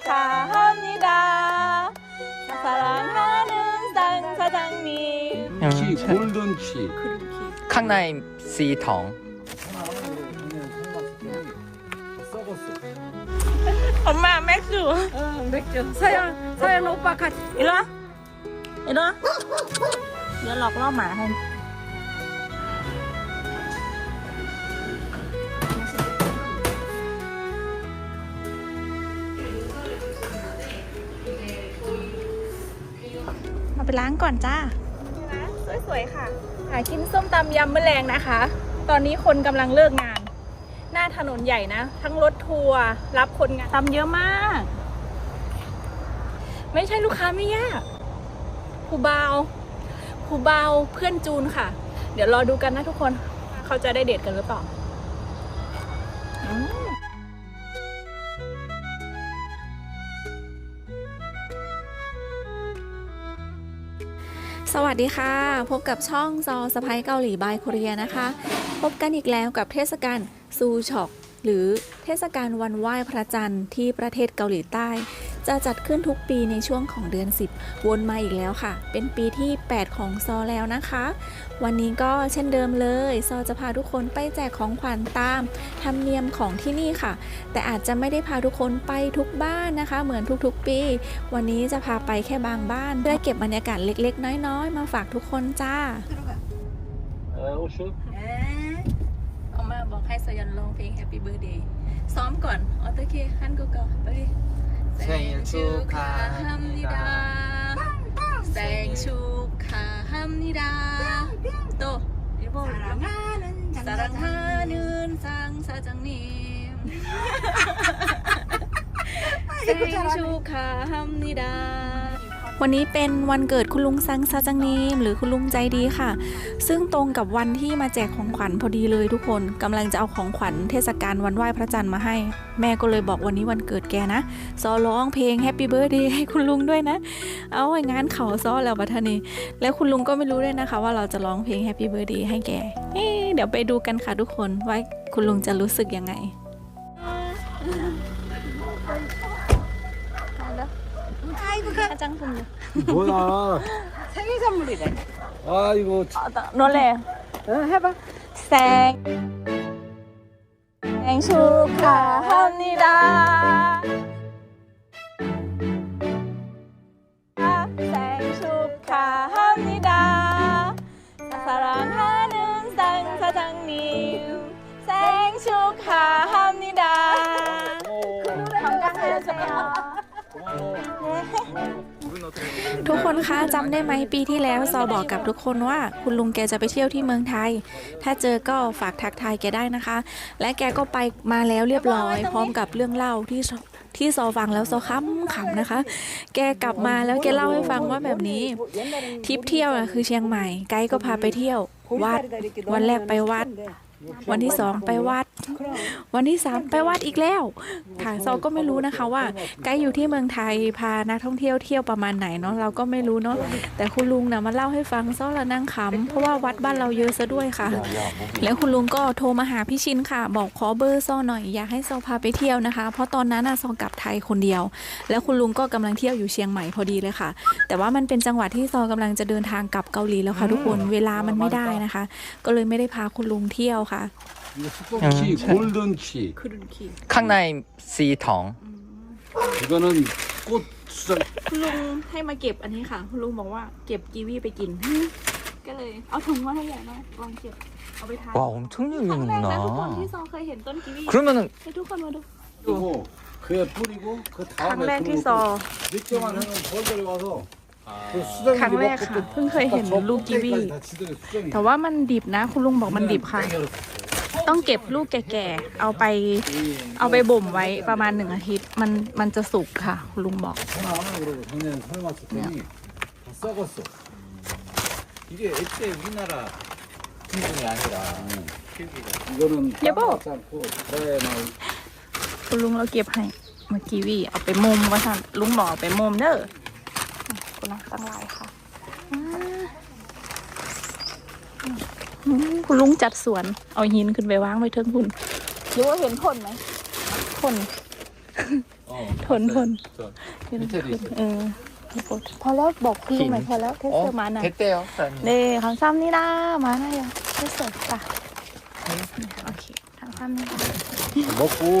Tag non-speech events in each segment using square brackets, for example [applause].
축하합니다. 사랑하는 상 사장님. ชี 골든 치 ข้างในสีทอง 썩었어 엄마 맥주. 어, 맥주. 서영, 서영 오빠 같이. 이리 와. 이리 와. เดี๋ยวห ลอกล่อหมาให้มาไปล้างก่อนจ้าสวยๆค่ะหากินส้มตำยำมะแรงนะคะ ตอนนี้คนกำลังเลิกงาน หน้าถนนใหญ่นะ ทั้งรถทัวร์รับคนงานตำเยอะมาก ไม่ใช่ลูกค้าไม่ยากครูบาวครูบาวเพื่อนจูนค่ะ เดี๋ยวรอดูกันนะทุกคนเขาจะได้เดทกันหรือเปล่า สวัสดีค่ะ พบกับช่องซอสไพายเกาหลีบายโคเรียนะคะ พบกันอีกแล้วกับเทศกาลซูช็อกหรือเทศกาลวันไหว้พระจันทร์ที่ประเทศเกาหลีใต้ จะจัดขึ้นทุกปีในช่วงของเดือน 10 วนมาอีกแล้วค่ะ เป็นปีที่ 8 ของซอแล้วนะคะ วันนี้ก็เช่นเดิมเลย ซอจะพาทุกคนไปแจกของขวัญตามธรรมเนียมของที่นี่ค่ะ แต่อาจจะไม่ได้พาทุกคนไปทุกบ้านนะคะ เหมือนทุกๆปี วันนี้จะพาไปแค่บางบ้านเพื่อเก็บบรรยากาศเล็ก ๆ น้อยๆ มาฝากทุกคนจ้า เอามาบอกให้สยันลองเพลง Happy Birthday ซ้อมก่อนออเตอร์เคขั้นกูก่อนไปดิ 생일 축하합니다. 생일 축하합니다. 또 일본 사랑하는 사랑하는 상 사장님. [laughs] 생일 축하합니다. วันนี้เป็นวันเกิดคุณลุงซังซาจังนีมหรือคุณลุงใจดีค่ะ ซึ่งตรงกับวันที่มาแจกของขวัญพอดีเลยทุกคนกำลังจะเอาของขวัญเทศกาลวันไหว้พระจันทร์มาให้ แม่ก็เลยบอกวันนี้วันเกิดแกนะซอร้องเพลง Happy Birthday ให้คุณลุงด้วยนะ เอาไว้งานเขาซอแล้วบัทนีแล้วคุณลุงก็ไม่รู้ด้วยนะคะ ว่าเราจะร้องเพลง Happy Birthday ให้แกเดี๋ยวไปดูกันค่ะทุกคนว่าคุณลุงจะรู้สึกยังไง 아이고 그 가. 화장품요. 뭐야? [laughs] 생일 선물이래. 아이고. 아, 나, 놀래. 어, 해봐. 생. 생 축하합니다. 생 축하합니다. 사랑하는 상 사장님. 생 축하. ทุกคนคะจำได้ไหมปีที่แล้วซอบอกกับทุกคนว่า คุณลุงแกจะไปเที่ยวที่เมืองไทย ถ้าเจอก็ฝากทักทายแกได้นะคะ และแกก็ไปมาแล้วเรียบร้อย พร้อมกับเรื่องเล่าที่ที่ซอฟังแล้วซอค้ำขำนะคะ แกกลับมาแล้วแกเล่าให้ฟังว่าแบบนี้ทริปเที่ยวอะคือเชียงใหม่ไกด์ก็พาไปเที่ยววัดวันแรกไปวัด วันที่สองไปวัด วันที่สามไปวัดอีกแล้วค่ะซอก็ไม่รู้นะคะว่าไกด์อยู่ที่เมืองไทยพานักท่องเที่ยวเที่ยวประมาณไหนเนาะเราก็ไม่รู้เนาะแต่คุณลุงนะมาเล่าให้ฟังซอละนั่งขำเพราะว่าวัดบ้านเราเยอะซะด้วยค่ะ แล้วคุณลุงก็โทรมาหาพี่ชินค่ะ บอกขอเบอร์ซอหน่อยอยากให้ซอพาไปเที่ยวนะคะ เพราะตอนนั้นน่ะซอกลับไทยคนเดียว แล้วคุณลุงก็กำลังเที่ยวอยู่เชียงใหม่พอดีเลยค่ะ แต่ว่ามันเป็นจังหวะที่ซอกำลังจะเดินทางกลับเกาหลีแล้วค่ะ ทุกคนเวลามันไม่ได้นะคะ ก็เลยไม่ได้พาคุณลุงเที่ยวค่ะ 이거 수kok치 골든 치 คือดุนคี ข้างในสีทอง 이거는 꽃 수정 คุณลุงให้มาเก็บอันนี้ค่ะ คุณลุงบอกว่าเก็บกีวีไปกิน ก็เลยเอาถุงมาให้ใหญ่หน่อยลองเก็บเอาไปทาน 와 엄청 ครั้งแรกนะทุกคนที่ 열리는구나 ซอเคยเห็นต้นกีวี 그러면은 ให้ทุกคนมาดู 그리고 그에 뿌리고 그 ครั้ง 다음에 แรกที่ซอ 늦게만 하면 벌벌이 와서 그 ครั้งแรกค่ะ เพิ่งเคยเห็นลูกกีวี แต่ว่ามันดิบนะ คุณลุงบอกมันดิบค่ะ ต้องเก็บลูกแก่ๆ เอาไป เอาไปบ่มไว้ประมาณหนึ่งอาทิตย์ มันมันจะสุกค่ะ คุณลุงบอก เยบบอกคุณลุงเราเก็บให้มากี้วีเอาไปมุมว่าท่านลุงบอกไปมุมเด้อ คุณนะตั้งหลค่ะคุณลุงจัดสวน เอาหินขึ้นไปวางไว้เทิงคุณยูว่าเห็นทนไหมทนทนทนเออพอแล้วบอกคุณลุงหมพอแล้วเทสเตอร์มาหน่อยเทสเตอร์เด้ของซ้ำนี่นะมาหน่อยเทสเตอร์จ้ะโอเคทางซ้ำนี่บอกกู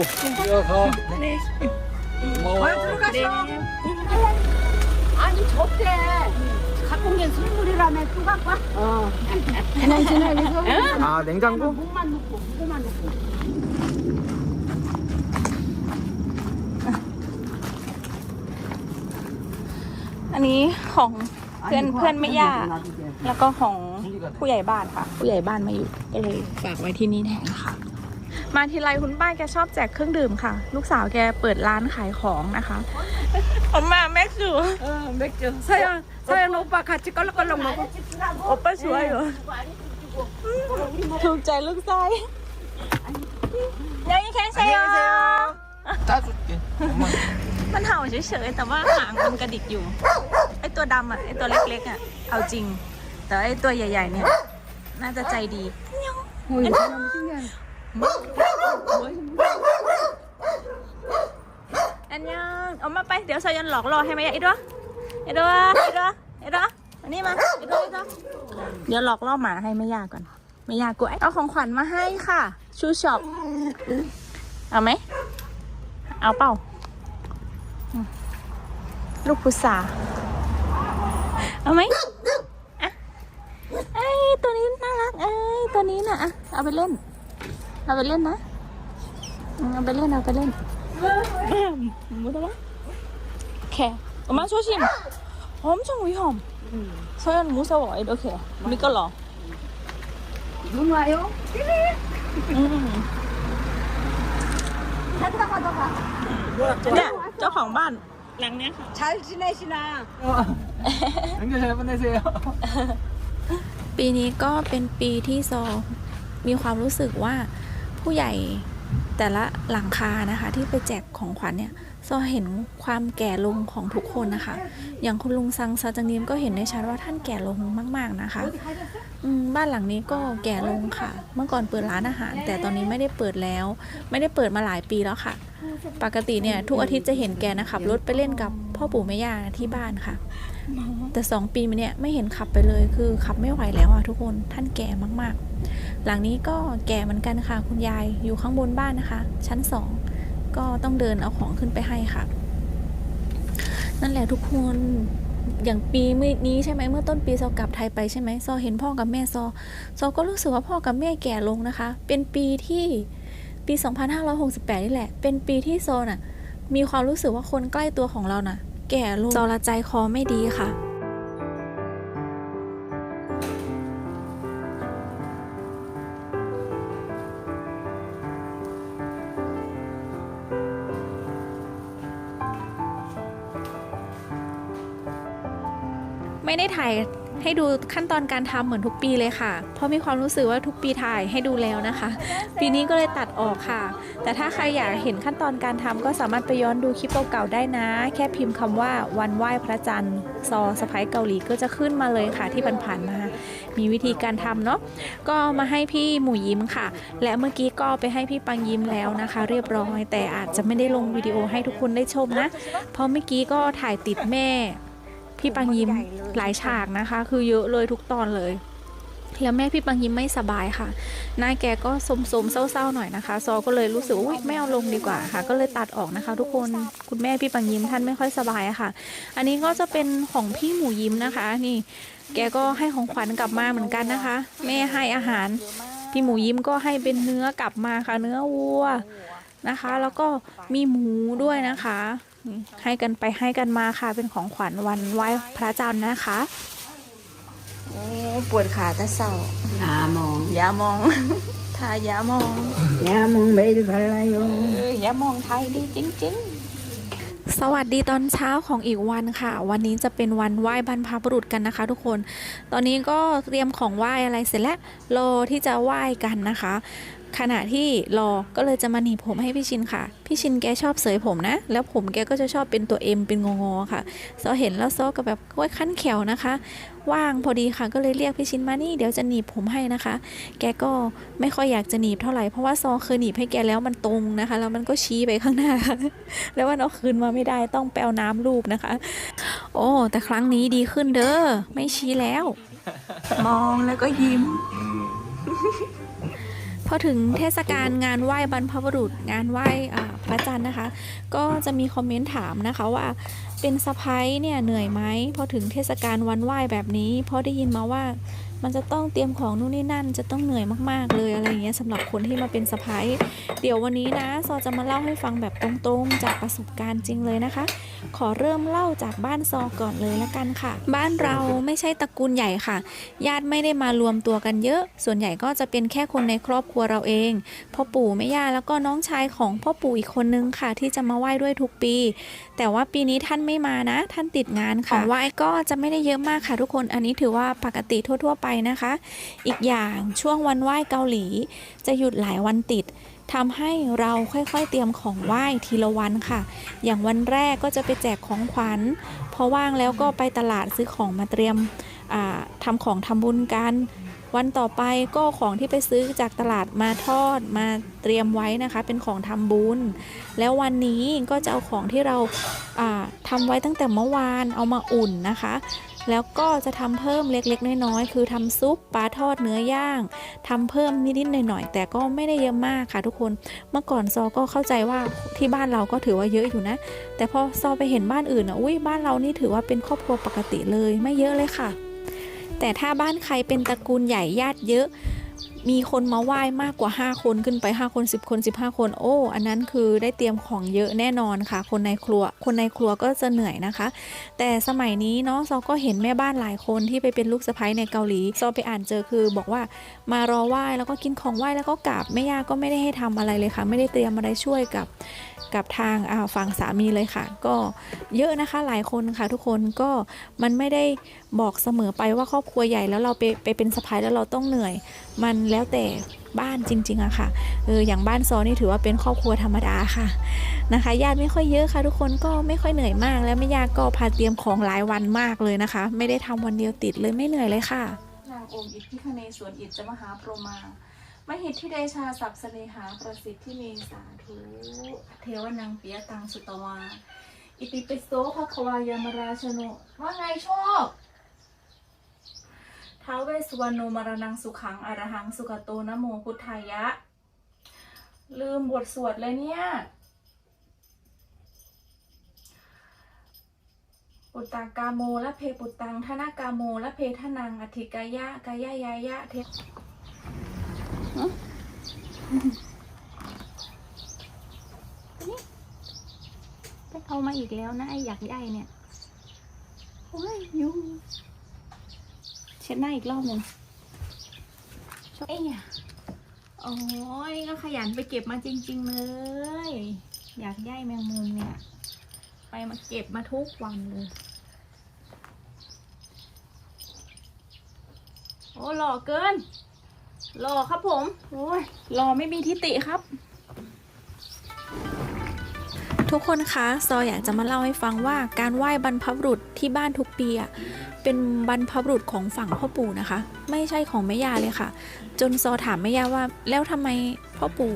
เยอะเขาเด็ก 좋대. 갖고 온 게 선물이라며 또 갖고 와. 어. 그냥 지나가서 아 냉장고? 목만 놓고 목만 놓고. อันนี้ของเพื่อนเพื่อนไม่ย่า แล้วก็ของผู้ใหญ่บ้านค่ะ ผู้ใหญ่บ้านมาอยู่ก็เลยฝากไว้ที่นี่แทนค่ะ มาทีไรคุณป้าแกชอบแจกเครื่องดื่มค่ะ ลูกสาวแกเปิดร้านขายของนะคะออกมาแม็กซ์อยู่ 어 맥주. 서영 서영 오빠 같이 껄렁껄렁 먹어. โอป้าสวยเหรอถูกใจลูกชายยังแค่ใช่เหรอ 짜줄게 엄마 มันเห่าเฉยๆแต่ว่าหางมันกระดิกอยู่ ไอตัวดำอ่ะไอตัวเล็กๆอ่ะเอาจริง แต่ไอตัวใหญ่ๆเนี่ย น่าจะใจดี 어, 이 사람 신기하네. อันยังเอามาไป เดี๋ยวซายันหลอกล่อให้ไหมไอ้ด้วยไอ้ด้วยไอ้ด้วยไอ้ด้วยมานี่มาไอ้ด้วยไอ้ด้วยเดี๋ยวหลอกล่อหมาให้ไม่ยากก่อน ไม่ยากกูเอาของขวัญมาให้ค่ะ ชูช็อปเอาไหม เอาเปล่า ลูกพุทราเอาไหมอะไอ้ยตัวนี้น่ารัก เอ้ยตัวนี้น่ะอะเอาไปเล่น เอาไปเล่นนะ เอาไปเล่น เอาไปเล่นมูตัวดอะไอแค่มาช่วยชิมหอมจังวิหอมซอยมูสวอยโอเคมิก็หรอดูมาโยเนี่ยเจ้าของบ้านหลังเนี้ยค่ะใช้ชินาชินาอันนี้ใช้ปันได้เซลปีนี้ก็เป็นปีที่สองมีความรู้สึกว่า ผู้ใหญ่แต่ละหลังคานะคะ ที่ไปแจกของขวัญเนี่ยซอเห็นความแก่ลงของทุกคนนะคะ อย่างคุณลุงซังซาจังนีมก็เห็นในชัดว่าท่านแก่ลงมาก ๆนะคะบ้านหลังนี้ก็แก่ลงค่ะ เมื่อก่อนเปิดร้านอาหาร แต่ตอนนี้ไม่ได้เปิดแล้ว ไม่ได้เปิดมาหลายปีแล้วค่ะ ปกติเนี่ยทุกอาทิตย์จะเห็นแกนะขับรถไปเล่นกับพ่อปู่แม่ย่าที่บ้านค่ะ แต่สองปีมาเนี่ยไม่เห็นขับไปเลยคือขับไม่ไหวแล้วอะทุกคนท่านแก่มากๆ หลังนี้ก็แก่เหมือนกันค่ะ คุณยายอยู่ข้างบนบ้านนะคะ ชั้นสองก็ต้องเดินเอาของขึ้นไปให้ค่ะ นั่นแหละทุกคนอย่างปีมื่อนี้ใช่ไหมเมื่อต้นปีซอกลับไทยไปใช่ไหมซอเห็นพ่อกับแม่ซอซอก็รู้สึกว่าพ่อกับแม่แก่ลงนะคะ เป็นปีที่ปี 2568 นี่แหละ เป็นปีที่โซน่ะ มีความรู้สึกว่าคนใกล้ตัวของเราน่ะ แก่ลงจอละใจคอไม่ดีค่ะ ไม่ได้ถ่ายให้ดูขั้นตอนการทำเหมือนทุกปีเลยค่ะ เพราะมีความรู้สึกว่าทุกปีถ่ายให้ดูแล้วนะคะ ปีนี้ก็เลยตัดออกค่ะ แต่ถ้าใครอยากเห็นขั้นตอนการทำก็สามารถไปย้อนดูคลิปเก่าๆได้นะ แค่พิมพ์คำว่าวันไหว้พระจันทร์ซอสไปเกาหลีก็จะขึ้นมาเลยค่ะ ที่ผ่านๆมา มีวิธีการทำเนาะ ก็มาให้พี่หมูยิ้มค่ะ และเมื่อกี้ก็ไปให้พี่ปังยิ้มแล้วนะคะ เรียบร้อย แต่อาจจะไม่ได้ลงวิดีโอให้ทุกคนได้ชมนะ เพราะเมื่อกี้ก็ถ่ายติดแม่ พี่ปังยิ้มหลายฉากนะคะ คือเยอะเลยทุกตอนเลย แล้วแม่พี่ปังยิ้มไม่สบายค่ะหน้าแกก็สมๆเศร้าๆหน่อยนะคะ ซอก็เลยรู้สึกว่าไม่เอาลงดีกว่าค่ะ ก็เลยตัดออกนะคะ ทุกคนคุณแม่พี่ปังยิ้มท่านไม่ค่อยสบายอะค่ะ อันนี้ก็จะเป็นของพี่หมูยิ้มนะคะ นี่ แกก็ให้ของขวัญกลับมาเหมือนกันนะคะ แม่ให้อาหารพี่หมูยิ้มก็ให้เป็นเนื้อกลับมาค่ะ เนื้อวัวนะคะ แล้วก็มีหมูด้วยนะคะ ให้กันไปให้กันมาค่ะ เป็นของขวัญวันไหว้พระจันทร์นะคะปวดขาตะเสายามองยามองทายามองยามองไม่ได้พลรยองยามองไทยดีจริง ๆสวัสดีตอนเช้าของอีกวันค่ะ วันนี้จะเป็นวันไหว้บรรพบุรุษกันนะคะ ทุกคน ตอนนี้ก็เตรียมของไหว้อะไรเสร็จแล้วรอที่จะไหว้กันนะคะ ขณะที่รอก็เลยจะมาหนีบผมให้พี่ชินค่ะ พี่ชินแกชอบเสยผมนะ แล้วผมแกก็จะชอบเป็นตัวเอ็มเป็นงองอๆค่ะซอเห็นแล้วซอก็แบบโอ้ยขั้นแขวนะคะ ว่างพอดีค่ะก็เลยเรียกพี่ชินมานี่เดี๋ยวจะหนีบผมให้นะคะ แกก็ไม่ค่อยอยากจะหนีบเท่าไหร่เพราะว่าซอเคยหนีบให้แกแล้วมันตรงนะคะ แล้วมันก็ชี้ไปข้างหน้า แล้วมันเอาคืนมาไม่ได้ต้องแปลน้ำรูปนะคะ โอ้แต่ครั้งนี้ดีขึ้นเด้อไม่ชี้แล้ว มองแล้วก็ยิ้ม อถึงเทศกาลงานไหว้บรรพบุรุษ งานไหว้อ่าพระจันทร์นะคะ ก็จะมีคอมเมนต์ถามนะคะว่าเป็นสะพ้ายเนี่ยเหนื่อยไหมพอถึงเทศกาลวันไหว้แบบนี้เพราะได้ยินมาว่า มันจะต้องเตรียมของนู่นนี่นั่น จะต้องเหนื่อยมากๆเลยอะไรอย่างเงี้ยสำหรับคนที่มาเป็นสะพ้ายเดี๋ยววันนี้นะซอจะมาเล่าให้ฟังแบบตรงๆ จากประสบการณ์จริงเลยนะคะ ขอเริ่มเล่าจากบ้านซอก่อนเลยละกันค่ะ บ้านเราไม่ใช่ตระกูลใหญ่ค่ะ ญาติไม่ได้มารวมตัวกันเยอะ ส่วนใหญ่ก็จะเป็นแค่คนในครอบครัวเราเองพ่อปู่แม่ย่าแล้วก็น้องชายของพ่อปู่อีกคนนึงค่ะ ที่จะมาไหว้ด้วยทุกปี แต่ว่าปีนี้ท่านไม่มานะ ท่านติดงานค่ะของไหว้ก็จะไม่ได้เยอะมากค่ะทุกคนอันนี้ถือว่าปกติทั่ว ๆ ไปนะคะ อีกอย่างช่วงวันไหว้เกาหลี จะหยุดหลายวันติดทำให้เราค่อยๆเตรียมของไหว้ทีละวันค่ะ อย่างวันแรกก็จะไปแจกของขวัญ พอว่างแล้วก็ไปตลาดซื้อของมาเตรียมทำของทำบุญกันวันต่อไปก็ของที่ไปซื้อจากตลาดมาทอดมาเตรียมไว้นะคะ เป็นของทำบุญ แล้ววันนี้ก็จะเอาของที่เราาทำไว้ตั้งแต่เมื่อวานเอามาอุ่นนะคะ แล้วก็จะทำเพิ่มเล็กๆ น้อยๆ คือทำซุปปลาทอดเนื้อย่างทำเพิ่มนิดๆหน่อยๆแต่ก็ไม่ได้เยอะมากค่ะทุกคน เมื่อก่อนซอก็เข้าใจว่าที่บ้านเราก็ถือว่าเยอะอยู่นะ แต่พอซอไปเห็นบ้านอื่นอะอุ้ยบ้านเรานี่ถือว่าเป็นครอบครัวปกติเลยไม่เยอะเลยค่ะ แต่ถ้าบ้านใครเป็นตระกูลใหญ่ญาติเยอะมีคนมาไหว้มากกว่า 5 คนขึ้นไป 5 คน 10 คน 15 คน โอ้ อันนั้นคือได้เตรียมของเยอะแน่นอนค่ะ คนในครัว คนในครัวก็จะเหนื่อยนะคะ แต่สมัยนี้เนาะซอก็เห็นแม่บ้านหลายคนที่ไปเป็นลูกสะใภ้ในเกาหลีซอไปอ่านเจอคือบอกว่ามารอไหว้แล้วก็กินของไหว้แล้วก็กลับแม่ย่าก็ไม่ได้ให้ทำอะไรเลยค่ะ ไม่ได้เตรียมอะไรช่วยกับกับทางาฝั่งสามีเลยค่ะ ก็เยอะนะคะหลายคนค่ะ ทุกคนก็มันไม่ได้บอกเสมอไปว่าครอบครัวใหญ่แล้วเราไปไปเป็นสะพ้ายแล้วเราต้องเหนื่อย มันแล้วแต่บ้านจริงๆอะค่ะ เออ อย่างบ้านซอนี่ถือว่าเป็นครอบครัวธรรมดาค่ะ นะคะ ญาติไม่ค่อยเยอะค่ะ ทุกคนก็ไม่ค่อยเหนื่อยมาก แล้วแม่ยาก็พาเตรียมของหลายวันมากเลยนะคะ ไม่ได้ทำวันเดียวติดเลยไม่เหนื่อยเลยค่ะ นางองค์อิทธิคเนสวนอิทจะมหาพรหมามหิทธิเดชาสัพสเนหาประสิทธิเมสาธุ เทวนางเปียตังสุตวา อิติปิโสภควายามราชโนว่าไงโชค ท้าวเวสุวรรณโนมรณังสุขังอรหังสุขโตนะโมพุทธายะ ลืมบทสวดเลยเนี่ยปุตตากาโมและเพปุตตังธนากาโมและเพทนังอธิกายะกายะยายะเทไปเอามาอีกแล้วนะไออยากใหญ่เนี่ย โอ้ยยุง ช็ดหน้าอีกรอบหนึ่งช่วยเอ้ยโอ้ยก็ขยันไปเก็บมาจริง ๆ เลย อยากย่ายแมงมุมเนี่ย ไปมาเก็บมาทุกวันเลย โอ้หล่อเกิน หล่อครับผม โอ้ยหล่อไม่มีทิติครับ ทุกคนคะซออยากจะมาเล่าให้ฟังว่าการไหว้บรรพบุรุษที่บ้านทุกปีอะเป็นบรรพบุรุษของฝั่งพ่อปู่นะคะ ไม่ใช่ของแม่ย่าเลยค่ะ จนซอถามแม่ย่าว่า แล้วทำไมพ่อปู่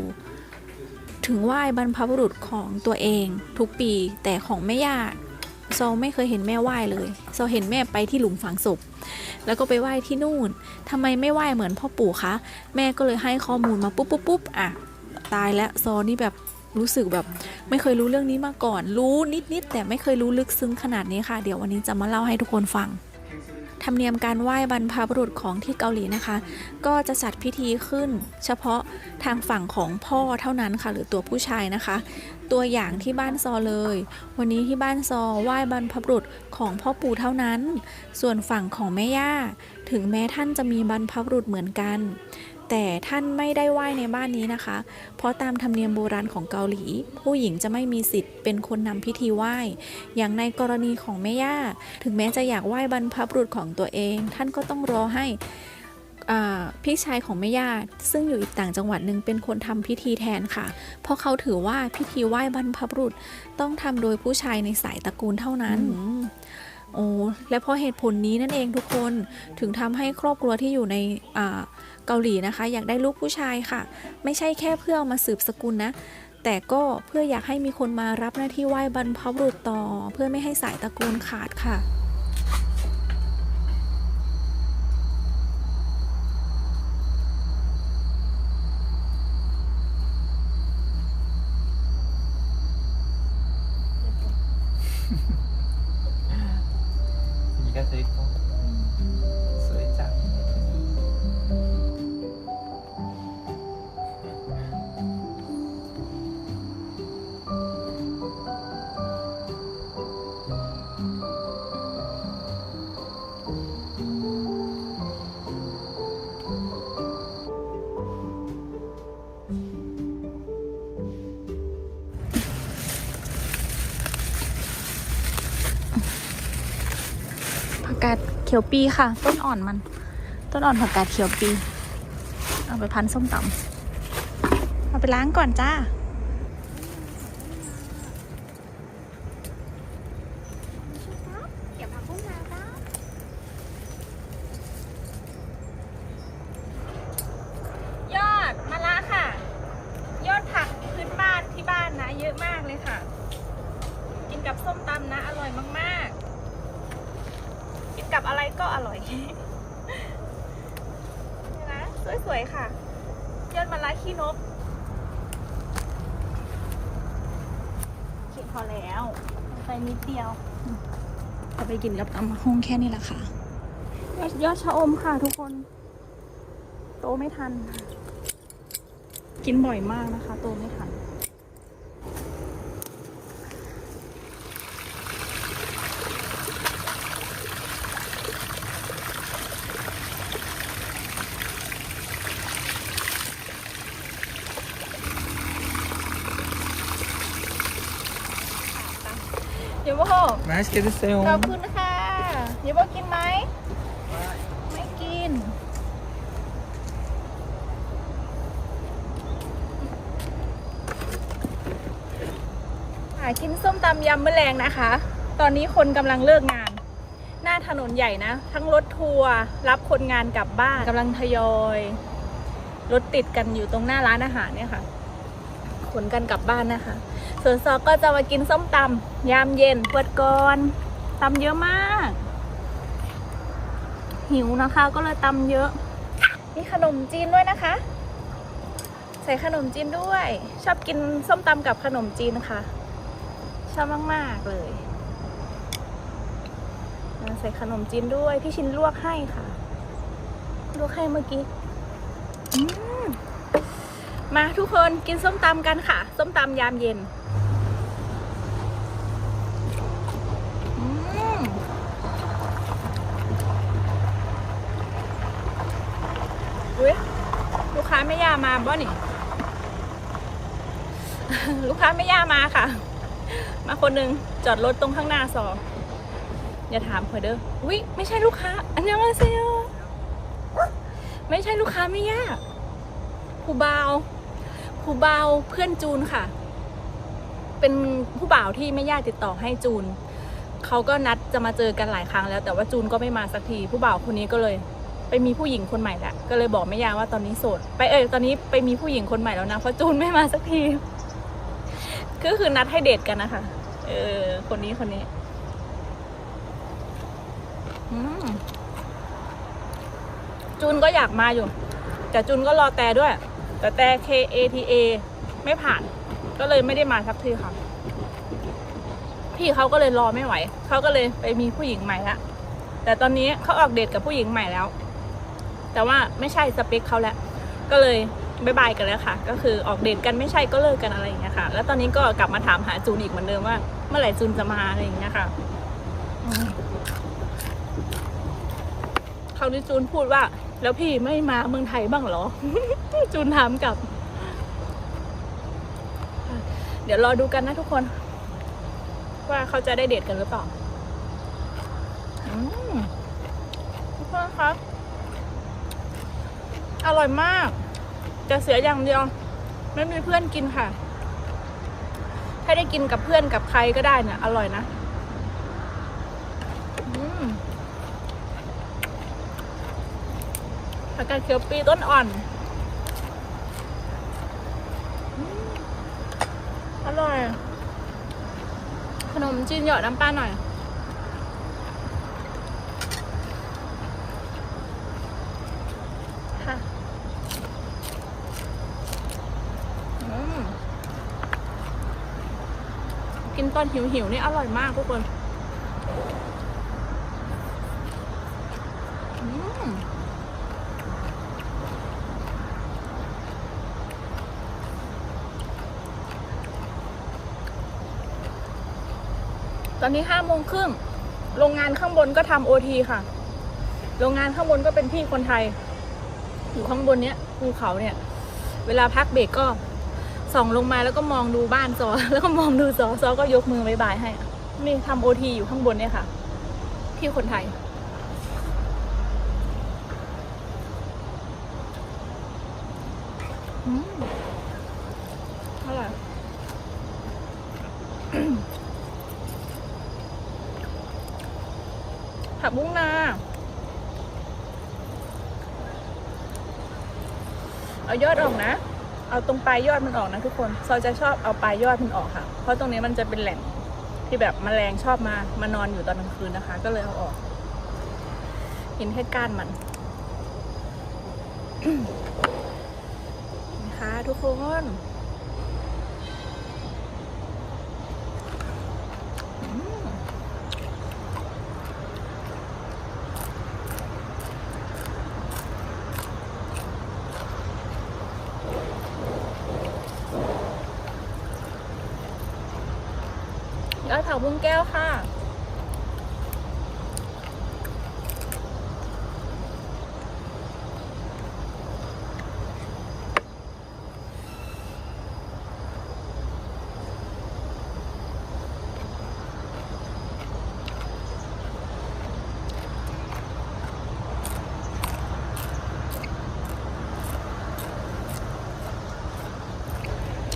ถึงไหว้บรรพบุรุษของตัวเองทุกปี แต่ของแม่ย่าซอไม่เคยเห็นแม่ไหว้เลยซอเห็นแม่ไปที่หลุมฝังศพแล้วก็ไปไหว้ที่นู่นทำไมไม่ไหว้เหมือนพ่อปู่คะแม่ก็เลยให้ข้อมูลมาปุ๊บปุ๊บปุ๊บอะตายแล้วซอนี่แบบ รู้สึกแบบไม่เคยรู้เรื่องนี้มาก่อน รู้นิดๆแต่ไม่เคยรู้ลึกซึ้งขนาดนี้ค่ะ เดี๋ยววันนี้จะมาเล่าให้ทุกคนฟังธรรมเนียมการไหว้บรรพบุรุษของที่เกาหลีนะคะ ก็จะจัดพิธีขึ้น เฉพาะทางฝั่งของพ่อเท่านั้นค่ะ หรือตัวผู้ชายนะคะ ตัวอย่างที่บ้านซอเลย วันนี้ที่บ้านซอไหว้บรรพบุรุษของพ่อปู่เท่านั้น ส่วนฝั่งของแม่ย่า ถึงแม้ท่านจะมีบรรพบุรุษเหมือนกัน แต่ท่านไม่ได้ไหว้ในบ้านนี้นะคะ เพราะตามธรรมเนียมโบราณของเกาหลี ผู้หญิงจะไม่มีสิทธิ์เป็นคนนำพิธีไหว้ อย่างในกรณีของแม่ย่า ถึงแม้จะอยากไหว้บรรพบุรุษของตัวเอง ท่านก็ต้องรอให้อ่าพี่ชายของแม่ย่าซึ่งอยู่อีกต่างจังหวัดหนึ่งเป็นคนทำพิธีแทนค่ะ เพราะเขาถือว่าพิธีไหว้บรรพบุรุษต้องทำโดยผู้ชายในสายตระกูลเท่านั้นโอ้และเพราะเหตุผลนี้นั่นเองทุกคนถึงทำให้ครอบครัวที่อยู่ในอ่า เกาหลีนะคะ อยากได้ลูกผู้ชายค่ะ ไม่ใช่แค่เพื่ออมาสืบสกุลนะ แต่ก็เพื่ออยากให้มีคนมารับหน้าที่ไหว้บรรพบุรุษต่อ เพื่อไม่ให้สายตระกูลขาดค่ะ กาดเขียวปีค่ะ ต้นอ่อนมัน ต้นอ่อนผักกาดเขียวปี เอาไปพันส้มตำเอาไปล้างก่อนจ้า ยอดมะละค่ะ ยอดผักพื้นบ้านที่บ้านนะ เยอะมากเลยค่ะ กินกับส้มตำนะ อร่อยมากๆ กินกับอะไรก็อร่อย นี่นะสวยๆค่ะยอดมะระขี้นกเขียนพอแล้วใส่นิดเดียวเอาไปกินกับตำมะฮงแค่นี้แหละค่ะยอดยอดชะอมค่ะทุกคน โตไม่ทันค่ะกินบ่อยมากนะคะ โตไม่ทัน เดี๋ นะเชตเซลขอบคุณค่ะเดี๋ยวบอกกินไหม ไม่กิน หากินส้มตำยำมะแรงนะคะ ตอนนี้คนกำลังเลิกงาน หน้าถนนใหญ่นะ ทั้งรถทัวร์รับคนงานกลับบ้านกำลังทยอย รถติดกันอยู่ตรงหน้าร้านอาหารเนี่ยค่ะ ขนกันกลับบ้านนะคะ ส่วนซอกก็จะมากินส้มตำยามเย็นเปิดก่อนตำเยอะมาก หิวนะคะก็เลยตำเยอะ มีขนมจีนด้วยนะคะ ใส่ขนมจีนด้วย ชอบกินส้มตำกับขนมจีนค่ะ ชอบมากๆเลยใส่ขนมจีนด้วย พี่ชินลวกให้ค่ะ ลวกให้เมื่อกี้มาทุกคนกินส้มตำกันค่ะ ส้มตำยามเย็น อุ้ยลูกค้าไม่ย่ามาบ่นี่ ลูกค้าไม่ย่ามาค่ะ มาคนหนึ่งจอดรถตรงข้างหน้าซออย่าถามเผยเด้อวิไม่ใช่ลูกค้า อันยังไงเซลไม่ใช่ลูกค้าไม่ย่าผู้บ่าวผู้บ่าวเพื่อนจูนค่ะ เป็นผู้บ่าวที่ไม่ย่าติดต่อให้จูน เขาก็นัดจะมาเจอกันหลายครั้งแล้ว แต่ว่าจูนก็ไม่มาสักที ผู้บ่าวคนนี้ก็เลย ไปมีผู้หญิงคนใหม่แหละก็เลยบอกแม่ย่าว่าตอนนี้โสด ไปเออตอนนี้ไปมีผู้หญิงคนใหม่แล้วนะเพราะจูนไม่มาสักที ก็คือนัดให้เดทกันนะคะ เออ คนนี้คนนี้จูนก็อยากมาอยู่ แต่จูนก็รอแต่ด้วย แต่แต่ KATA ไม่ผ่าน ก็เลยไม่ได้มาสักทีค่ะ พี่เขาก็เลยรอไม่ไหว เขาก็เลยไปมีผู้หญิงใหม่ละแต่ตอนนี้เขาออกเดทกับผู้หญิงใหม่แล้ว แต่ว่าไม่ใช่สเปคเขาแล้วก็เลยบายบายกันแล้วค่ะ ก็คือออกเดทกันไม่ใช่ก็เลิกกันอะไรอย่างเงี้ยค่ะ แล้วตอนนี้ก็กลับมาถามหาจูนอีกเหมือนเดิมว่า เมื่อไหร่จูนจะมาอะไรอย่างเงี้ยค่ะคราวนี้จูนพูดว่า แล้วพี่ไม่มาเมืองไทยบ้างเหรอ จูนถามกลับ เดี๋ยวรอดูกันนะทุกคน ว่าเขาจะได้เดทกันหรือเปล่าอืมทุกคนครับ อร่อยมาก จะเสียอย่างเดียว ไม่มีเพื่อนกินค่ะ ถ้าได้กินกับเพื่อนกับใครก็ได้เนี่ยอร่อยนะอืมผักกาดเขียวปีต้นอ่อนอืมอร่อยข นมจีนหยอดน้ำปลาหน่อย ค่ะกินตอนหิวๆนี่อร่อยมากทุกคน อนนี้ห้าโมงครึ่งโรงงานข้างบนก็ทำโอทีค่ะ โรงงานข้างบนก็เป็นพี่คนไทย อยู่ข้างบนเนี้ยภูเขาเนี่ย เวลาพักเบรกก็ส่องลงมาแล้วก็มองดูบ้านซอ แล้วก็มองดูซอซอก็ยกมือบายบายให้ นี่ทำโอทีอยู่ข้างบนเนี่ยค่ะ พี่คนไทย อืมอร่อย ผักบุ้งนา เอายอดออกนะ เอาตรงปลายยอดมันออกนะทุกคนซอยจะชอบเอาปลายยอดมันออกค่ะ เพราะตรงนี้มันจะเป็นแหล่งที่แบบแมลงชอบมามานอนอยู่ตอนกลางคืนนะคะ ก็เลยเอาออกเห็นแค่ก้านมันนะคะทุกคน อืมยอดผักบุ้งแก้วค่ะ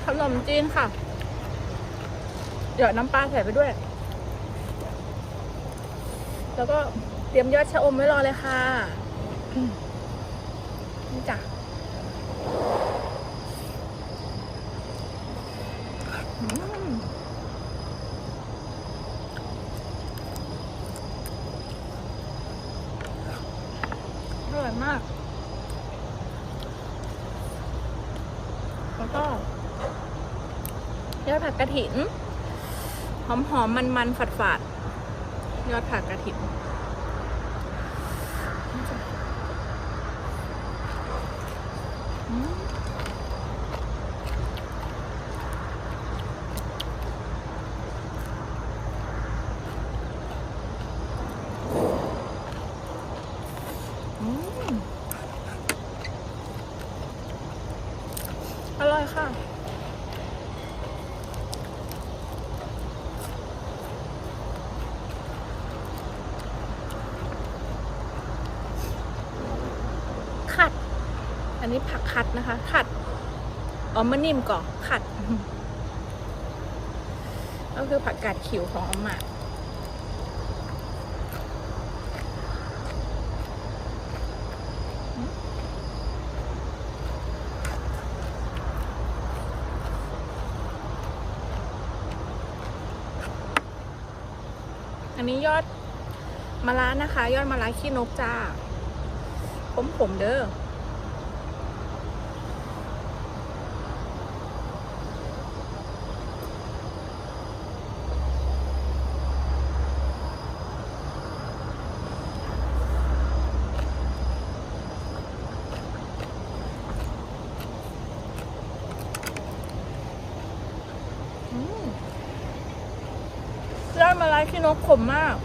ข นมจีนค่ะ เดี๋ยวน้ำปลาใส่ไปด้วย แล้วก็เตรียมยอดชะอมไว้รอเลยค่ะอืมนี่จ้ะอืมอร่อยมาก แล้วก็ ยอดผักกระ ถิน หอมหอมมันมันฝาดฝาดๆ ยอดผักกระถินอืมอืมอร่อยค่ะ ขัด อั นนี้ผักขัดนะคะ ขัดอ๋อมันนิ่มก่อนขัด ก็คือผักกาดขิวของอาม่าอันนี้ยอดมะระนะคะ ยอดมะระขี้นกจ้า ผมผมเด้อมย อดมะระขี้นกขมมาก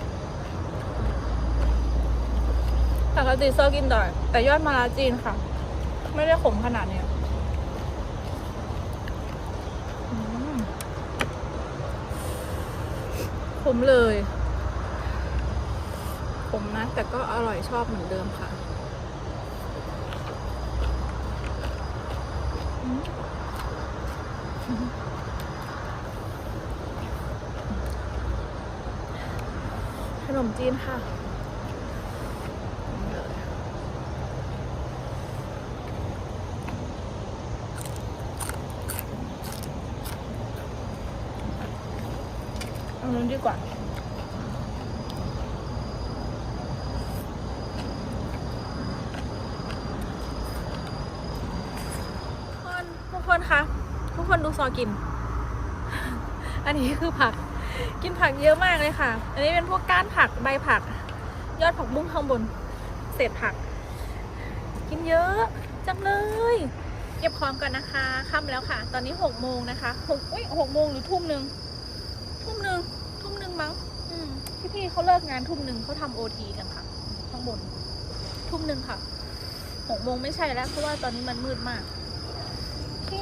ปกติซอกินแต่แต่ยอดมะระจีนค่ะ ไม่ได้ขมขนาดนี้ยอืมขมเลยขมนะ แต่ก็อร่อยชอบเหมือนเดิมค่ะ นมจีนค่ะเอานู้นดีกว่าคนทุกคนคะ ทุกคนดูซอกิน อันนี้คือผัก กินผักเยอะมากเลยค่ะ อันนี้เป็นพวกก้านผักใบผัก ยอดผักบุ้งข้างบน เศษผัก กินเยอะจังเลย เก็บของก่อนนะคะค่ำแล้วค่ะ ตอนนี้หกโมงนะคะหกอุ้ยหกโมงหรือทุ่มหนึ่งทุ่มหนึ่งทุ่มหนึ่งมั้งอืมพี่เขาเลิกงานทุ่มหนึ่งเขาทำโอทีกันค่ะ ข้างบน ทุ่มหนึ่งค่ะหกโมงไม่ใช่แล้วเพราะว่าตอนนี้มันมืดมากโอเค